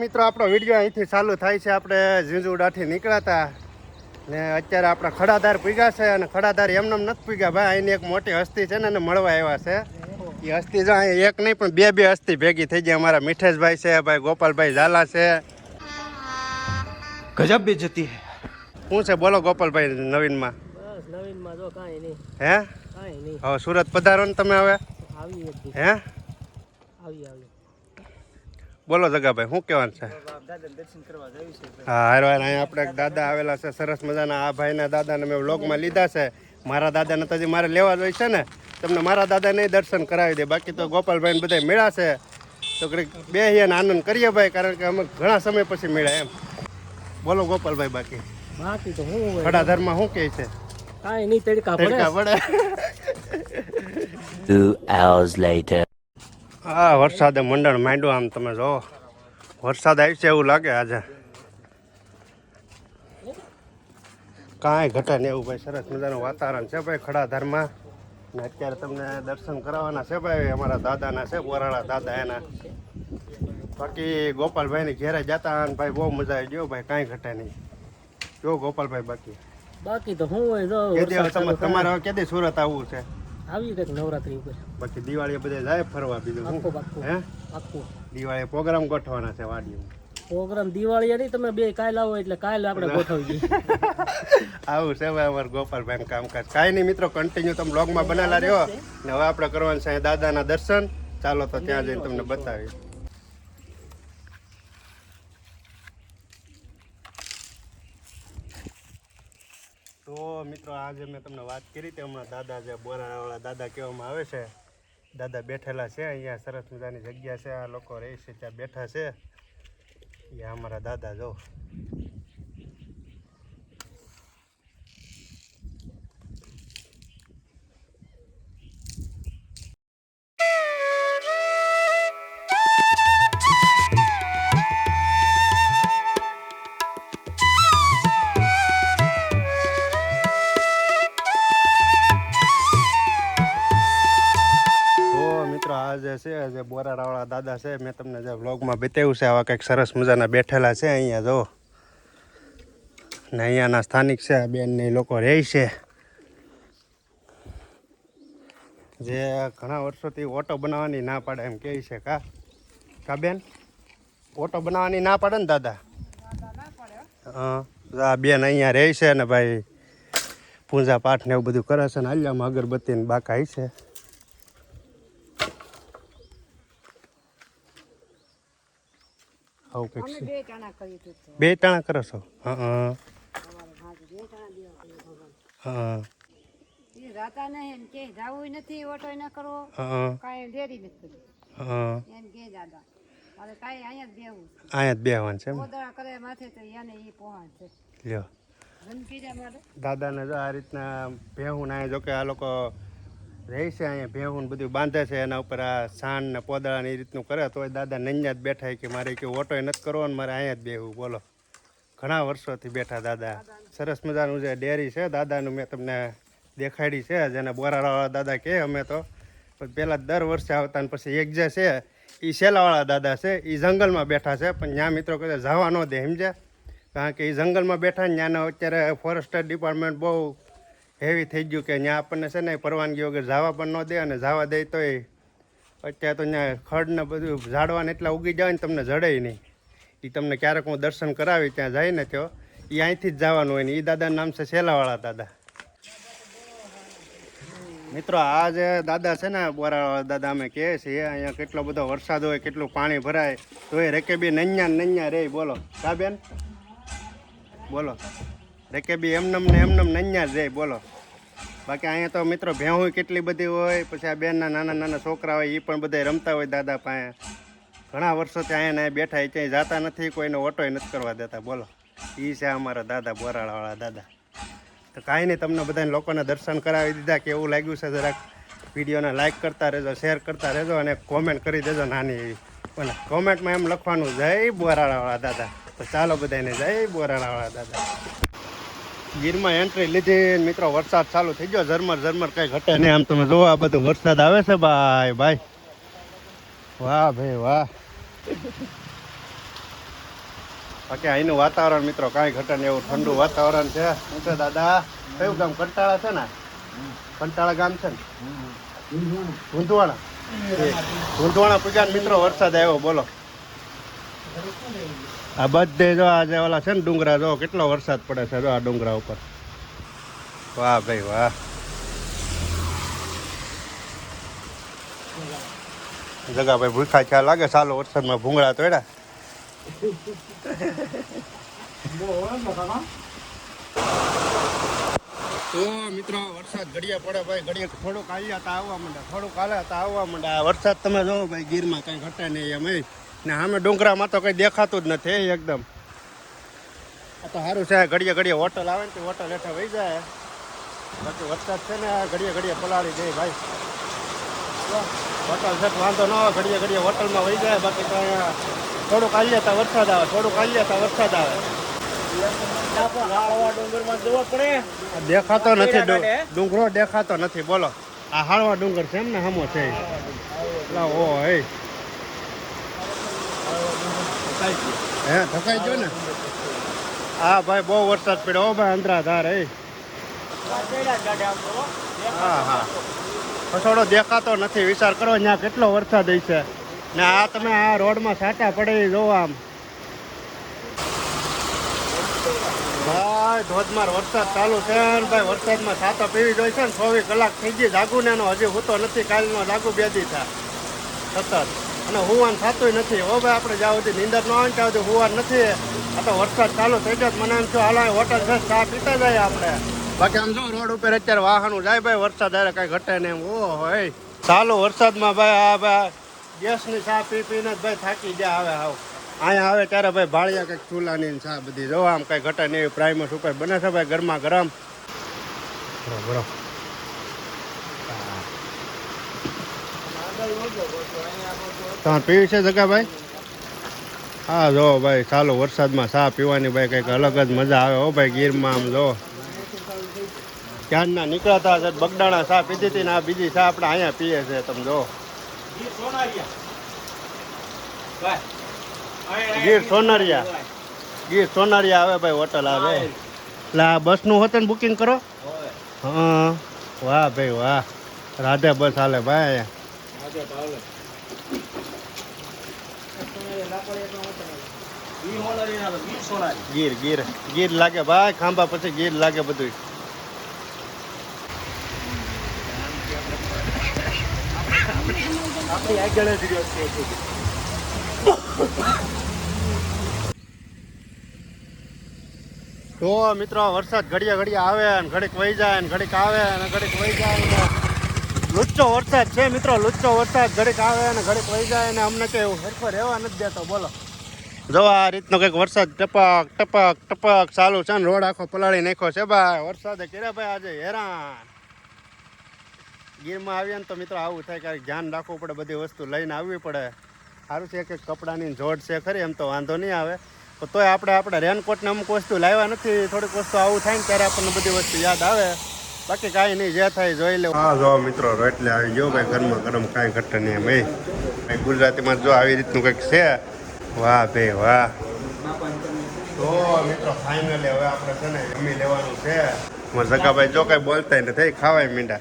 મિત્રો આપણો વીડિયો અહીંથી ચાલુ થાય છે. આપણે ઝીંઝુડાથી નીકળાતા ને અત્યારે આપણા ખડાધાર પીગા છે અને ખડાધાર એમને એમ નથી પીગા ભાઈ અહીંની એક મોટી હસ્તી છે ને એને મળવા આવ્યા છે. એ હસ્તી જો અહીં એક નહીં પણ બે બે હસ્તી ભેગી થઈ ગઈ. અમારા મિઠેશભાઈ છે ભાઈ ગોપાલભાઈ ઝાલા છે. ગજબ બી જતી શું છે? બોલો ગોપાલભાઈ નવીનમાં. બસ નવીનમાં જો કાંઈ નહીં. હે? કાંઈ નહીં. હવે સુરત પધારો ને તમે હવે? આવી હે? આવી આવી. બોલો જગાભાઈ શું કહેવાનું છે? દર્શન કરવા જવું છે હા હારો હાર અહીંયા આપણે એક દાદા આવેલા છે સરસ મજાના. આ ભાઈના દાદાને મેં વ્લોગમાં લીધા છે. મારા દાદાને તો મારે લેવા જ હોય છે ને. તમને મારા દાદાને દર્શન કરાવી દે. બાકી તો ગોપાલભાઈને બધા મેળા છે. તો કંઈક બેહીએ અહીંયા આનંદ કરીએ ભાઈ કારણ કે અમે ઘણા સમય પછી મેળા એમ. બોલો ગોપાલભાઈ બાકી. બાકી તો હું ખડા ધર્મમાં શું કહે છે? કાંઈ નહીં તડકા પડે. તડકા પડે. Two hours later. હા વરસાદે મંડળ માંડ્યું આમ તમે જો. વરસાદ આવી છે એવું લાગે આજે. કાંઈ ઘટે નહીં એવું ભાઈ સરસ મજાનું વાતાવરણ છે ભાઈ ખડાધારમાં. ને અત્યારે તમને દર્શન કરાવવાના છે ભાઈ અમારા દાદાના છે બોરાળા દાદા એના. બાકી ગોપાલભાઈની ઘેરે જતા અને ભાઈ બહુ મજા આવી ગયો ભાઈ કાંઈ ઘટે નહીં. જો ગોપાલભાઈ બાકી. બાકી તો હું તમારે કેદી સુરત આવવું છે? આવી કંઈક નવરાત્રી ઉપર. બાકી દિવાળી બધા જાય ફરવા બીજું આખો પાક્કું હે? પાક્કું. દિવાળીએ પ્રોગ્રામ ગોઠવાના છે વાડીમાં પ્રોગ્રામ દિવાળી નહીં તમે બે કાલ આવો એટલે કાલ આપણે ગોઠવી આવું છે ભાઈ અમારું ગોપાલભાઈ કામકાજ. કાંઈ નહીં મિત્રો કન્ટિન્યુ તમે બ્લોગમાં બનેલા રહ્યો. ને હવે આપણે કરવાનું છે દાદાના દર્શન. ચાલો તો ત્યાં જઈને તમને બતાવી તો મિત્રો, આજે મેં તમને વાત કરી હતી હમણાં દાદા જે બોરાવાળા દાદા કહેવામાં આવે છે, દાદા બેઠેલા છે, અહીંયા સરસ મજાની જગ્યા છે, આ લોકો રહે છે, ત્યાં બેઠા છે. એ અમારા દાદા જો. છે, જે બોરાડાવાળા દાદા છે, મેં તમને જે વ્લોગમાં બતાવ્યું છે, આવા કંઈક સરસ મજાના બેઠેલા છે અહીંયા, જો. ને અહીંયાના સ્થાનિક છે બેન ને લોકો રહે છે. જે ઘણા વર્ષોથી ઓટો બનાવવાની ના પાડે એમ કહે છે, કા? કા બેન? ઓટો બનાવવાની ના પાડે ને દાદા? હા બેન અહીંયા રહે છે ને ભાઈ પૂજા પાઠ ને એવું બધું કરે છે ને આલ્યામાં અગરબત્તી ને બાકાઈ છે. આવું કંઈક છે બે ટાણા કરી બે ટાણા કરો છો? હા હા. રાતા નહીં એમ કે જાવું નથી ઓટો ન કરવો હા કાંઈ દેરી નથી હા એમ કે દાદા હવે કાંઈ અહીંયા જ બેવું અહીંયા જ બેવાનું છે એમ? કરે માથે તો એને એ પહોંચ છે. લ્યો. દાદાને જો આ રીતના ભેહું ના જો કે આ લોકો રહે છે, અહીંયા ભેહું બધું બાંધે છે, એના ઉપર આ સાન ને પોદળા ને એ રીતનું કરે, તોય દાદા નૈયા જ બેઠા કે મારે કે ઓટોય નથી કરવો મારે અહીંયા જ બેહવું બોલો. ઘણા વર્ષોથી બેઠા દાદા. સરસ મજાનું જે ડેરી છે, દાદાનું મેં તમને દેખાડી છે, જેને બોરાવાળા દાદા કહે અમે તો. પણ પહેલાં દર વર્ષે આવતા ને પછી એક જે છે એ શેલાવાળા દાદા છે એ જંગલમાં બેઠા છે, પણ ત્યાં મિત્રો કદાચ જવા ન દે, સમજ્યા? કારણ કે એ જંગલમાં બેઠા ને ત્યાંનો અત્યારે ફોરેસ્ટર ડિપાર્ટમેન્ટ બહુ હેવી થઈ ગયું કે ત્યાં આપણને છે ને પરવાનગી વગર જવા પણ ન દે અને જવા દે તોય અત્યારે તો ત્યાં ખડને બધું ઝાડવાને એટલા ઉગી જાય ને તમને જડે નહીં. એ તમને ક્યારેક હું દર્શન કરાવી ત્યાં જઈને તો એ અહીંથી જ જવાનું હોય ને એ દાદાનું નામ છે શેલાવાળા દાદા. મિત્રો, આ જે દાદા છે ને બોરાવાળા દાદા અમે કહે છીએ અહીંયા કેટલો બધો વરસાદ હોય, કેટલું પાણી ભરાય, તો એ રેકેબી નૈયા ને નૈયા રે, બોલો. કા બોલો. રેકેબી એમનમ ને એમનમ ને જ જાય બોલો. બાકી અહીંયા તો મિત્રો ભેહું કેટલી બધી હોય, પછી આ બેનના નાના નાના છોકરા હોય એ પણ બધા રમતા હોય દાદા પાસે. ઘણા વર્ષોથી અહીંયા બેઠા એ ક્યાંય જતા નથી, કોઈને ઓટોય નથી કરવા દેતા, બોલો. એ છે અમારા દાદા, બોરાળાવાળા દાદા. તો કાંઈ નહીં, તમને બધાને લોકોને દર્શન કરાવી દીધા કે એવું લાગ્યું છે જરાક. વિડીયોને લાઈક કરતા રહેજો શેર કરતા રહેજો અને કોમેન્ટ કરી દેજો નાની એવી. પણ કોમેન્ટમાં એમ લખવાનું, જય બોરાળાવાળા દાદા. તો ચાલો બધાને જય બોરાળાવાળા દાદા. ગીરમાં એન્ટ્રી લીધી મિત્રો વરસાદ ચાલુ થઈ ગયો. ઝરમર ઝરમર કઈ ઘટે નહીં. આમ તમે જોવો આ બધું વરસાદ આવે છે ભાઈ ભાઈ. વાહ ભાઈ વાહ. બાકી અહીંનું વાતાવરણ મિત્રો કાંઈ ઘટે નહીં એવું ઠંડુ વાતાવરણ છે. છે દાદા કયું ગામ? કંટાળા છે ને? કંટાળા ગામ છે ને? ગુંદવાણા ગુંદવાણા પૂજા મિત્રો વરસાદ આવ્યો બોલો. આ બધે જો આજે ઓલા છે ને ડુંગરા, જો કેટલો વરસાદ પડે છે જો આ ડુંગરા ઉપર. વાહ ભાઈ વાહ. જગાભાઈ ભૂખા ચા લાગે, સાલો વરસાદમાં ભૂંગળા તોડ્યા. તો મિત્રો, વરસાદ ઘડિયા પડે ભાઈ ઘડિયા થોડુંક આવ્યા તા આવવા માંડ્યા, થોડુંક હાલે હતા આવવા માંડ્યા. વરસાદ તમે જોવો ભાઈ, ગીરમાં કઈ ઘટે નહીં એમ. ને સામે ડુંગરામાં તો કઈ દેખાતું જ નથી એકદમ. આ તો સારું છે ઘડીએ ઘડીએ હોટલ આવે ને તે હોટલ હેઠળ વહી જાય. બાકી વરસાદ છે ને ઘડીએ ઘડીએ પલાળી જાય ભાઈ. હોટલ છે વાંધો ન આવે, ઘડીએ ઘડીએ હોટલમાં વહી જાય, બાકી તો અહીંયા થોડુંક આવીએ તો વરસાદ આવે, થોડુંક આવીએ તો વરસાદ આવે. દેખાતો નથી ડુંગરો દેખાતો નથી, બોલો. આ હાળવા ડુંગર છે એમ ને, હમો છે ઓ, હે. હે, ઢકાઈ ગયો ને? હા ભાઈ બહુ વરસાદ પડ્યો. ભાઈ, અંધરાધાર, હે. હા હા. કસોડો દેખાતો નથી. વિચાર કરો ત્યાં કેટલો વરસાદ છે. ને આ તમે આ રોડમાં સાટા પડે જોવો આમ. ભાઈ, ધોધમાર વરસાદ ચાલુ છે ને ભાઈ. વરસાદમાં છાતો પીવી જોઈએ છે ને. ચોવીસ કલાક થઈ ગઈ. જાગુ ને એનો હજી હું તો નથી. કાલનો જાગુ બેદી થાય સતત. અને હુવાન થતું નથી. હો ભાઈ આપણે જ્યાં સુધી નીંદર ન આવે ત્યાં સુધી હુવાન નથી. આ તો વરસાદ ચાલુ થઈ ગયો મને એમ થયું હાલો હોટલ છે ચા પીતા જાય આપણે. બાકી આમ જો રોડ ઉપર અત્યારે વાહનો જાય ભાઈ વરસાદ આવે કઈ ઘટે ને એમ. ઓ હોય ચાલુ વરસાદમાં ભાઈ આ ભાઈ ગેસની ચા પી પીને ભાઈ થાકી ગયા આવે હાવ. અહીંયા આવે ત્યારે ભાઈ ભાળિયા કંઈક ચૂલાની ચા બધી. જો આમ કંઈ ઘટે નહીં પ્રાઇમસ ઉપર બને છે ભાઈ ગરમા ગરમ. બરો તમારે પીવી છે જગાભાઈ હા જો ભાઈ ચાલો વરસાદમાં ચા પીવાની ભાઈ કંઈક અલગ જ મજા આવે હો ભાઈ ગીરમાં આમ જો. ક્યાંના નીકળતા છે બગડાણા ચા પીધી હતી ને આ બીજી ચા આપણે અહીંયા પીએ છે તમે જો. ગીર સોનારિયા. ગીર સોનારિયા આવે ભાઈ હોટલ આવે. એટલે આ બસનું હોતે ને બુકિંગ કરો. હા. વાહ ભાઈ વાહ. રાધે બસ હાલે ભાઈ. ગીર ગીર. ગીર લાગે. ભાઈ, ખાંભા પછી ગીર લાગે બધું મિત્રો, વરસાદ ઘડિયા ઘડિયા આવે ને ઘડીક વહી જાય ઘડીક આવે ને ઘડીક વહી જાય લુચ્ચો વરસાદ છે મિત્રો, લુચ્ચો વરસાદ. ઘડીક આવે અને ઘડીક વહી જાય અને અમને કંઈ સરખો રહેવા નથી દેતો, બોલો. જો આ રીતનો કંઈક વરસાદ ટપક ટપક ટપક ચાલુ છે ને, રોડ આખો પલાળી નાખ્યો છે ભાઈ. વરસાદે કર્યા ભાઈ આજે હેરાન. ગીરમાં આવીએ ને તો મિત્રો આવું થાય, ક્યારેક ધ્યાન રાખવું પડે, બધી વસ્તુ લઈને આવવી પડે. સારું છે કે કપડાની જોડ છે ખરી, એમ તો વાંધો નહીં આવે. તોય આપણે આપણે રેનકોટને અમુક વસ્તુ લાવ્યા નથી, થોડીક વસ્તુ આવું થાય ને ત્યારે આપણને બધી વસ્તુ યાદ આવે. બાકી કાંઈ નહીં, જે થાય જોઈ લેવું. હા, જો મિત્રો રોટલે આવી ગયો ભાઈ ગરમા ગરમ કાંઈ ઘટે નહીં એ ભાઈ ગુજરાતીમાં જો આવી રીતનું કંઈક છે? વાહ ભાઈ, વાહ. તો મિત્રો ફાઇનલી હવે આપણે છે ને જમી લેવાનું છે. મારા સગાભાઈ જો કાંઈ બોલતા નથી ખાવાય મીંડા.